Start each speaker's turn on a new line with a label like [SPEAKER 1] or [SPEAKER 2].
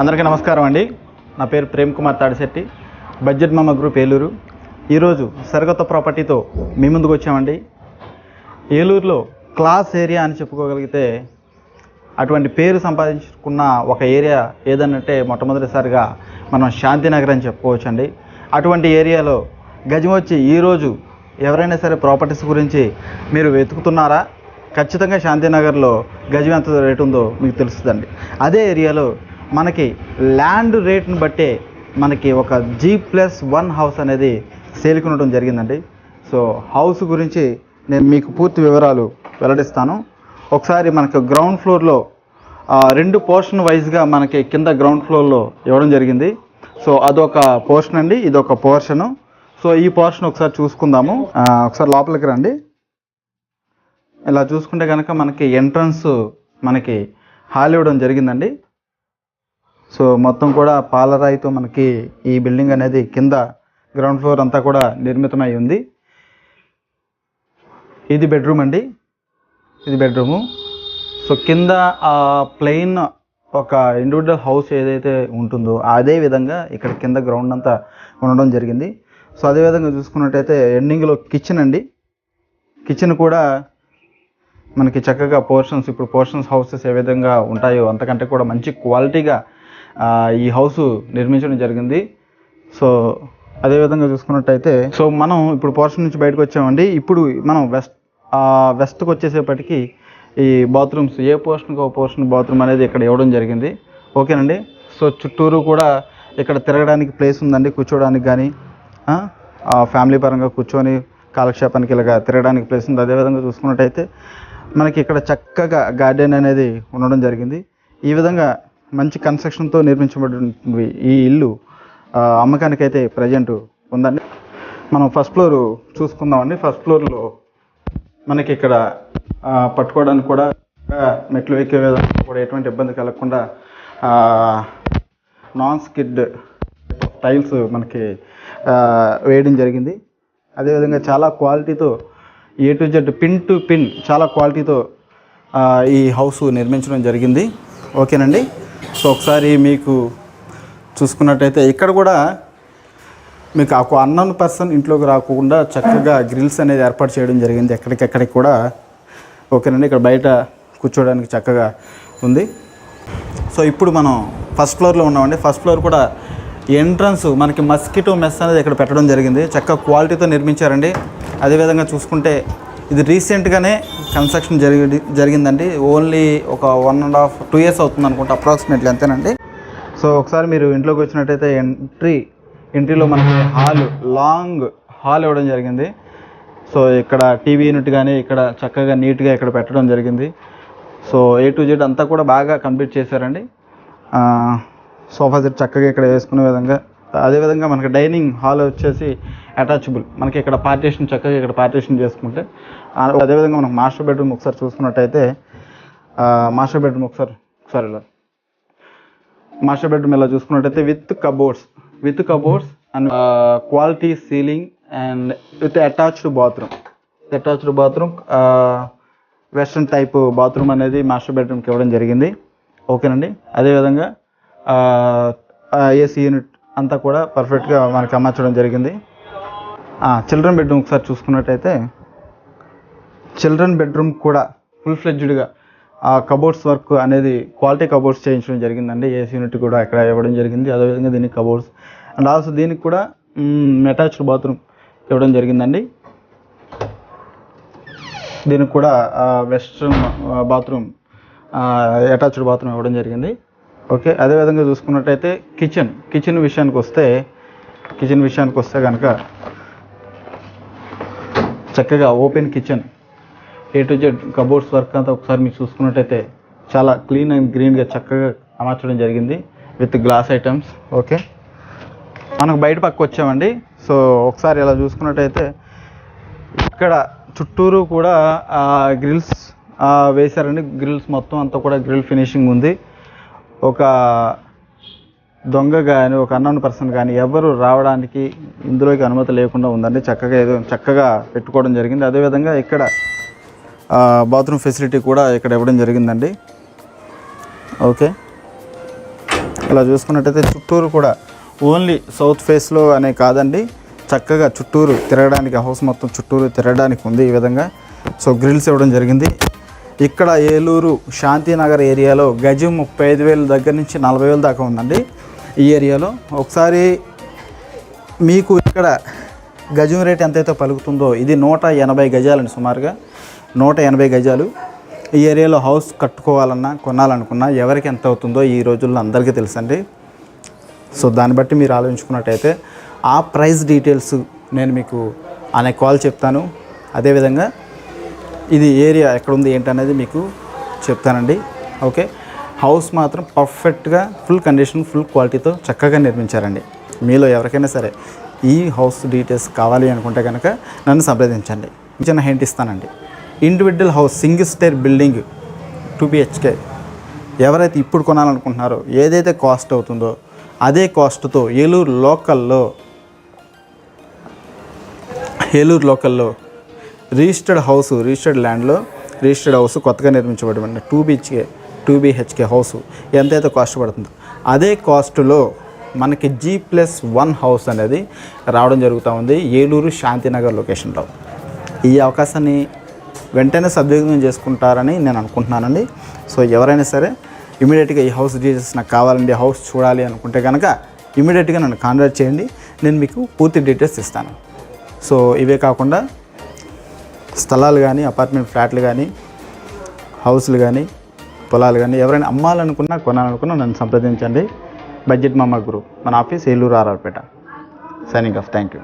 [SPEAKER 1] అందరికీ నమస్కారం అండి. నా పేరు Prem Kumar Tadisetti. Budget Mama group Eluru. ఈరోజు సరగత ప్రాపర్టీతో మీ ముందుకు వచ్చామండి. ఏలూరులో క్లాస్ ఏరియా అని చెప్పుకోగలిగితే అటువంటి పేరు సంపాదించుకున్న ఒక ఏరియా ఏదనంటే మొట్టమొదటిసారిగా మనం శాంతినగర్ అని చెప్పుకోవచ్చండి. అటువంటి ఏరియాలో గజం వచ్చి ఈరోజు ఎవరైనా సరే ప్రాపర్టీస్ గురించి మీరు వెతుకుతున్నారా? ఖచ్చితంగా శాంతినగర్లో గజం ఎంత రేటు ఉందో మీకు తెలుస్తుందండి. అదే ఏరియాలో మనకి ల్యాండ్ రేట్ని బట్టే మనకి ఒక జీ ప్లస్ వన్ హౌస్ అనేది సేల్కి ఉండడం జరిగిందండి. సో హౌస్ గురించి నేను మీకు పూర్తి వివరాలు వెల్లడిస్తాను. ఒకసారి మనకు గ్రౌండ్ ఫ్లోర్లో రెండు పోర్షన్ వైజ్గా మనకి కింద గ్రౌండ్ ఫ్లోర్లో ఇవ్వడం జరిగింది. సో అదొక పోర్షన్ అండి ఇదొక పోర్షను. సో ఈ పోర్షన్ ఒకసారి చూసుకుందాము. ఒకసారి లోపలికి రండి. ఇలా చూసుకుంటే కనుక మనకి ఎంట్రన్స్ మనకి హాల్ ఇవ్వడం జరిగిందండి. సో మొత్తం కూడా పాలరాయితో మనకి ఈ బిల్డింగ్ అనేది కింద గ్రౌండ్ ఫ్లోర్ అంతా కూడా నిర్మితమై ఉంది. ఇది బెడ్రూమ్ అండి. ఇది బెడ్రూము. సో కింద ఆ ప్లెయిన్ ఒక ఇండివిజువల్ హౌస్ ఏదైతే ఉంటుందో అదే విధంగా ఇక్కడ కింద గ్రౌండ్ అంతా ఉండడం జరిగింది. సో అదే విధంగా చూసుకున్నట్టయితే ఎండింగ్లో కిచెన్ అండి. కిచెన్ కూడా మనకి చక్కగా పోర్షన్స్ ఇప్పుడు పోర్షన్స్ హౌసెస్ ఏ విధంగా ఉంటాయో అంతకంటే కూడా మంచి క్వాలిటీగా ఈ హౌస్ నిర్మించడం జరిగింది. సో అదే విధంగా చూసుకున్నట్టయితే సో మనం ఇప్పుడు పోర్షన్ నుంచి బయటకు వచ్చామండి. ఇప్పుడు మనం వెస్ట్ వెస్ట్కి వచ్చేసేపటికి ఈ బాత్రూమ్స్ ఏ పోర్షన్కి ఒక పోర్షన్ బాత్రూమ్ అనేది ఇక్కడ ఇవ్వడం జరిగింది. ఓకేనండి? సో చుట్టూరు కూడా ఇక్కడ తిరగడానికి ప్లేస్ ఉందండి కూర్చోడానికి కానీ ఫ్యామిలీ పరంగా కూర్చొని కాలక్షేపానికి ఇలాగా తిరగడానికి ప్లేస్ ఉంది. అదేవిధంగా చూసుకున్నట్టయితే మనకి ఇక్కడ చక్కగా గార్డెన్ అనేది ఉండడం జరిగింది. ఈ విధంగా మంచి కన్స్ట్రక్షన్తో నిర్మించబడి ఈ ఇల్లు అమ్మకానికైతే ప్రజెంట్ ఉందండి. మనం ఫస్ట్ ఫ్లోర్ చూసుకుందామండి. ఫస్ట్ ఫ్లోర్లో మనకి ఇక్కడ పట్టుకోవడానికి కూడా మెట్లు ఎక్కే విధంగా కూడా ఎటువంటి ఇబ్బంది కలగకుండా నాన్ స్కిడ్ టైల్స్ మనకి వేయడం జరిగింది. అదేవిధంగా చాలా క్వాలిటీతో A to Z pin to pin చాలా క్వాలిటీతో ఈ హౌస్ నిర్మించడం జరిగింది. ఓకేనండి? సో ఒకసారి మీకు చూసుకున్నట్టయితే ఇక్కడ కూడా మీకు ఆ అన్నోన్ పర్సన్ ఇంట్లోకి రాకుండా చక్కగా గ్రిల్స్ అనేది ఏర్పాటు చేయడం జరిగింది. ఎక్కడికెక్కడికి కూడా. ఓకేనండి ఇక్కడ బయట కూర్చోడానికి చక్కగా ఉంది. సో ఇప్పుడు మనం ఫస్ట్ ఫ్లోర్లో ఉన్నామండి. ఫస్ట్ ఫ్లోర్ కూడా ఎంట్రన్స్ మనకి మస్కిటో మెస్ అనేది ఇక్కడ పెట్టడం జరిగింది. చక్కగా క్వాలిటీతో నిర్మించారండి. అదేవిధంగా చూసుకుంటే ఇది రీసెంట్గానే కన్స్ట్రక్షన్ జరిగి జరిగిందండి. ఓన్లీ ఒక one and half two years అవుతుంది అనుకుంటా అప్రాక్సిమేట్లీ అంతేనండి. సో ఒకసారి మీరు ఇంట్లోకి వచ్చినట్టయితే ఎంట్రీ ఎంట్రీలో మనకి హాల్ లాంగ్ హాల్ ఇవ్వడం జరిగింది. సో ఇక్కడ టీవీ యూనిట్ కానీ ఇక్కడ చక్కగా నీట్గా ఇక్కడ పెట్టడం జరిగింది. సో ఏ టు జెడ్ అంతా కూడా బాగా కంప్లీట్ చేశారండి. సోఫా సెట్ చక్కగా ఇక్కడ వేసుకునే విధంగా అదేవిధంగా మనకి డైనింగ్ హాల్ వచ్చేసి అటాచబుల్. మనకి ఇక్కడ పార్టీషన్ చక్కగా ఇక్కడ పార్టీషన్ చేసుకుంటే అదేవిధంగా మనకు మాస్టర్ బెడ్రూమ్ ఒకసారి చూసుకున్నట్టయితే మాస్టర్ బెడ్రూమ్ ఒకసారి ఒకసారి ఇలా. మాస్టర్ బెడ్రూమ్ ఇలా చూసుకున్నట్టయితే with cupboards with cupboards and quality ceiling and with attached bathroom. Attached bathroom western type bathroom అనేది మాస్టర్ బెడ్రూమ్కి ఇవ్వడం జరిగింది. ఓకేనండి? అదేవిధంగా ఏసీ యూనిట్ అంతా కూడా పర్ఫెక్ట్గా మనకి అమర్చడం జరిగింది. చిల్డ్రన్ బెడ్రూమ్ ఒకసారి చూసుకున్నట్టయితే చిల్డ్రన్ బెడ్రూమ్ కూడా ఫుల్ ఫ్లెడ్జ్డ్గా ఆ కబోర్డ్స్ వర్క్ అనేది క్వాలిటీ కబోర్డ్స్ చేయించడం జరిగిందండి. ఏసీ యూనిట్ కూడా ఇక్కడ ఇవ్వడం జరిగింది. అదేవిధంగా దీనికి కబోర్డ్స్ అండ్ ఆల్సో దీనికి కూడా అటాచ్డ్ బాత్రూమ్ ఇవ్వడం జరిగిందండి. దీనికి కూడా వెస్ట్రన్ బాత్రూమ్ అటాచ్డ్ బాత్రూమ్ ఇవ్వడం జరిగింది. ఓకే అదేవిధంగా చూసుకున్నట్టయితే కిచెన్ కిచెన్ విషయానికి వస్తే కిచెన్ విషయానికి వస్తే కనుక చక్కగా open kitchen A to Z cupboards work అంతా ఒకసారి మీరు చూసుకున్నట్టయితే చాలా క్లీన్ అండ్ గ్రీన్గా చక్కగా అమర్చడం జరిగింది విత్ గ్లాస్ ఐటమ్స్ ఓకే. మనకు బయట పక్క వచ్చామండి. సో ఒకసారి ఇలా చూసుకున్నట్టయితే ఇక్కడ చుట్టూరు కూడా గ్రిల్స్ వేశారండి. గ్రిల్స్ మొత్తం అంతా కూడా గ్రిల్ ఫినిషింగ్ ఉంది. ఒక దొంగ కానీ ఒక అన్నోన్ పర్సన్ కానీ ఎవరు రావడానికి ఇందులోకి అనుమతి లేకుండా ఉందండి. చక్కగా ఏదో చక్కగా పెట్టుకోవడం జరిగింది. అదేవిధంగా ఇక్కడ బాత్రూమ్ ఫెసిలిటీ కూడా ఇక్కడ ఇవ్వడం జరిగిందండి. ఓకే. ఇలా చూసుకున్నట్టయితే చుట్టూరు కూడా ఓన్లీ సౌత్ ఫేస్లో అనే కాదండి. చక్కగా చుట్టూరు తిరగడానికి హౌస్ మొత్తం చుట్టూరు తిరగడానికి ఉంది ఈ విధంగా. సో గ్రిల్స్ ఇవ్వడం జరిగింది. ఇక్కడ ఏలూరు శాంతినగర్ ఏరియాలో గజం ముప్పై ఐదు వేల దగ్గర నుంచి నలభై వేల దాకా ఉందండి. ఈ ఏరియాలో ఒకసారి మీకు ఇక్కడ గజం రేట్ ఎంతైతే పలుకుతుందో ఇది నూట ఎనభై గజాలండి సుమారుగా. నూట ఎనభై గజాలు. ఈ ఏరియాలో హౌస్ కట్టుకోవాలన్నా కొనాలనుకున్నా ఎవరికి ఎంత అవుతుందో ఈ రోజుల్లో అందరికీ తెలుసండి. సో దాన్ని బట్టి మీరు ఆలోచించుకున్నట్టయితే ఆ ప్రైస్ డీటెయిల్స్ నేను మీకు అనే కాల్ చెప్తాను. అదేవిధంగా ఇది ఏరియా ఎక్కడ ఉంది ఏంటనేది మీకు చెప్తానండి. ఓకే? హౌస్ మాత్రం పర్ఫెక్ట్గా ఫుల్ కండిషన్ ఫుల్ క్వాలిటీతో చక్కగా నిర్మించారండి. మీలో ఎవరికైనా సరే ఈ హౌస్ డీటెయిల్స్ కావాలి అనుకుంటే కనుక నన్ను సంప్రదించండి. చిన్న హెంట్ ఇస్తానండి. Individual house single stair building two BHK. ఎవరైతే ఇప్పుడు కొనాలనుకుంటున్నారో ఏదైతే కాస్ట్ అవుతుందో అదే కాస్ట్తో ఏలూరు లోకల్లో ఏలూరు లోకల్లో రిజిస్టర్డ్ హౌస్ రిజిస్టర్డ్ ల్యాండ్లో రిజిస్టర్డ్ హౌస్ కొత్తగా నిర్మించబడిన two BHK two BHK house ఎంతైతే కాస్ట్ పడుతుందో అదే కాస్ట్లో మనకి జీ ప్లస్ వన్ హౌస్ అనేది రావడం జరుగుతూ ఉంది ఏలూరు శాంతినగర్ లొకేషన్లో ఈ అవకాశాన్ని వెంటనే సద్వినియోగం చేసుకుంటారని నేను అనుకుంటున్నానండి. సో ఎవరైనా సరే ఇమీడియట్గా ఈ హౌస్ డీటెయిల్స్ నాకు కావాలండి హౌస్ చూడాలి అనుకుంటే కనుక ఇమీడియట్గా నన్ను కాంటాక్ట్ చేయండి. నేను మీకు పూర్తి డీటెయిల్స్ ఇస్తాను. సో ఇవే కాకుండా స్థలాలు కానీ అపార్ట్మెంట్ ఫ్లాట్లు కానీ హౌస్లు కానీ పొలాలు కానీ ఎవరైనా అమ్మాలనుకున్నా కొనాలనుకున్నా నన్ను సంప్రదించండి. బడ్జెట్ మామ గ్రూప్ మన office Eluru RR Peta. Signing off thank you